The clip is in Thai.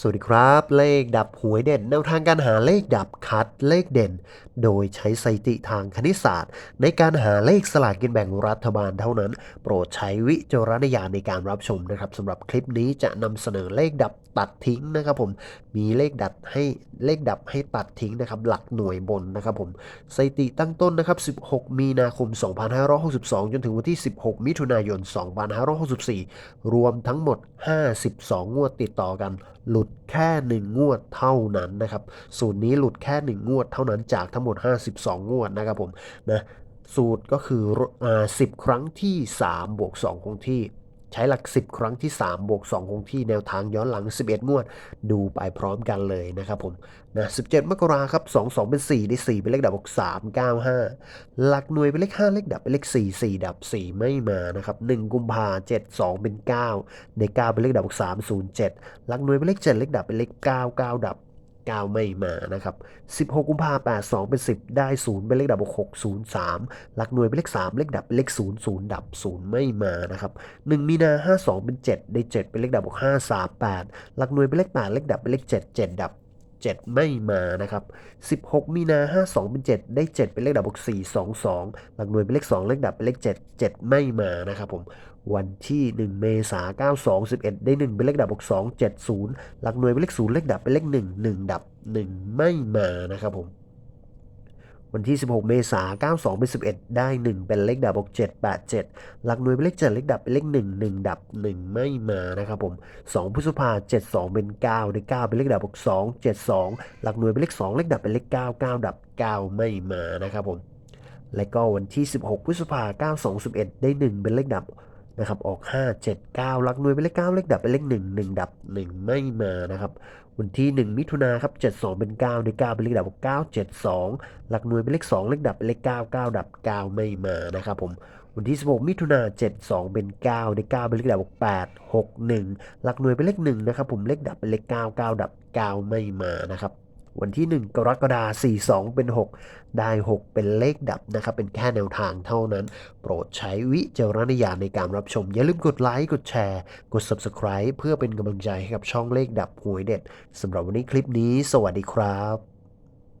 สวัสดีครับ เลขดับหวยเด่นแนวทางการหาเลขดับคัดเลขเด่น โดยใช้สถิติทางคณิตศาสตร์ ในการหาเลขสลากกินแบ่งรัฐบาลเท่านั้น โปรดใช้วิจารณญาณในการรับชมนะครับสำหรับคลิปนี้จะนำเสนอเลขดับตัดทิ้งนะครับผมมีเลขดับให้เลขดับให้ตัดทิ้งนะครับหลักหน่วยบนนะครับผมสถิติตั้งต้นนะครับ 16 มีนาคม 2562 จนถึงวันที่ 16 มิถุนายน 2564 รวมทั้งหมด 52 งวดติดต่อกันหลุดแค่ 1 งวดเท่านั้นนะครับสูตรนี้หลุดแค่ 1 งวดเท่านั้นจากทั้งหมด 52 งวดนะครับผมนะสูตรก็คืออ่า10 ครั้งที่ 3 บวก 2 คงที่ ช้หลัก 10 ครั้งที่ 3 บวก 2 คงที่แนวทางย้อนหลัง 11 งวด ดูไปพร้อมกันเลยนะครับผมนะ17 มกราครับ 2 2 เป็น 4 ได้ 4 เป็นเลขดับบวก3 9 5 หลักหน่วยเป็นเลข 5 เลขดับเป็นเลข 4 4 ดับ 4 ไม่มานะครับ 1 กุมภา7 2 เป็น 9 ใน 9 เป็นเลขดับบวก3 0 7 หลักหน่วยเป็นเลข 7 เลขดับเป็นเลข 9 9 ดับ 9 ไม่มานะครับ 16 กุมภาพันธ์82 เป็น 10 ได้ 0 เป็นเลขดับบวก6 0 3 หลักหน่วยเป็นเลข 3 เลขดับเป็นเลข 0 0 ดับ 0 ไม่มานะครับ 1 มีนา 52 เป็น 7 ได้ 7 เป็นเลขดับบวก5 3 8 หลักหน่วยเป็นเลข 8 เลขดับเป็นเลข 7 7 ดับ 7 ไม่มานะครับ 16 มีนา 52 เป็น 7 ได้ 7 เป็นเลขดับบวก4 2 2 หลักหน่วยเป็นเลข 2 เลขดับเป็นเลข 7 7 ไม่มานะครับผมวันที่ 1 เมษายน92 11 ได้ 1 เป็นเลขดับบวก2 7 0 หลักหน่วยเป็นเลข 0 เลขดับเป็นเลข 1 1 ดับ 1 ไม่มานะครับผม วันที่ 16 เมษายน 92 เป็น 11 ได้ 1 เป็นเลขดับบวก7 8 7 หลักหน่วยเป็นเลข 7 เลขดับเป็นเลข 1 1 ดับ 1 ไม่มานะครับผม 2พฤษภา72 เป็น 9 ได้ 9 เป็นเลขดับบวก2 7 2 หลักหน่วยเป็นเลข 2 เลขดับเป็นเลข 9 9 ดับ 9 ไม่มานะครับผม และก็วันที่ 16 พฤษภาคม92 11 ได้ 1 เป็นเลขดับ นะครับออก 5 7 9หลักหน่วยเป็นเลข9เลขดับเป็นเลข1 1 ดับ 1 ไม่มานะครับวันที่ 1 มิถุนาครับ72 เป็น9ได้9เป็นเลขดับ9 72หลักหน่วยเป็นเลข2เลขดับเป็นเลข9 9 ดับ 9 ไม่มานะครับผมวันที่ 16 มิถุนา72 เป็น9ได้9เป็นเลขดับ8 6 1หลักหน่วยเป็นเลข1นะครับผมเลขดับเป็นเลข9 9 ดับ 9 ไม่มานะครับ วันที่ 1 กรกฎาคม42 เป็น 6 ได้ 6 เป็นเลขดับนะครับ เป็นแค่แนวทางเท่านั้น โปรดใช้วิจารณญาณในการรับชม อย่าลืมกดไลค์ กดแชร์ กด Subscribe เพื่อเป็นกำลังใจให้กับช่องเลขดับหวยเด็ดสำหรับวันนี้คลิปนี้ สวัสดีครับ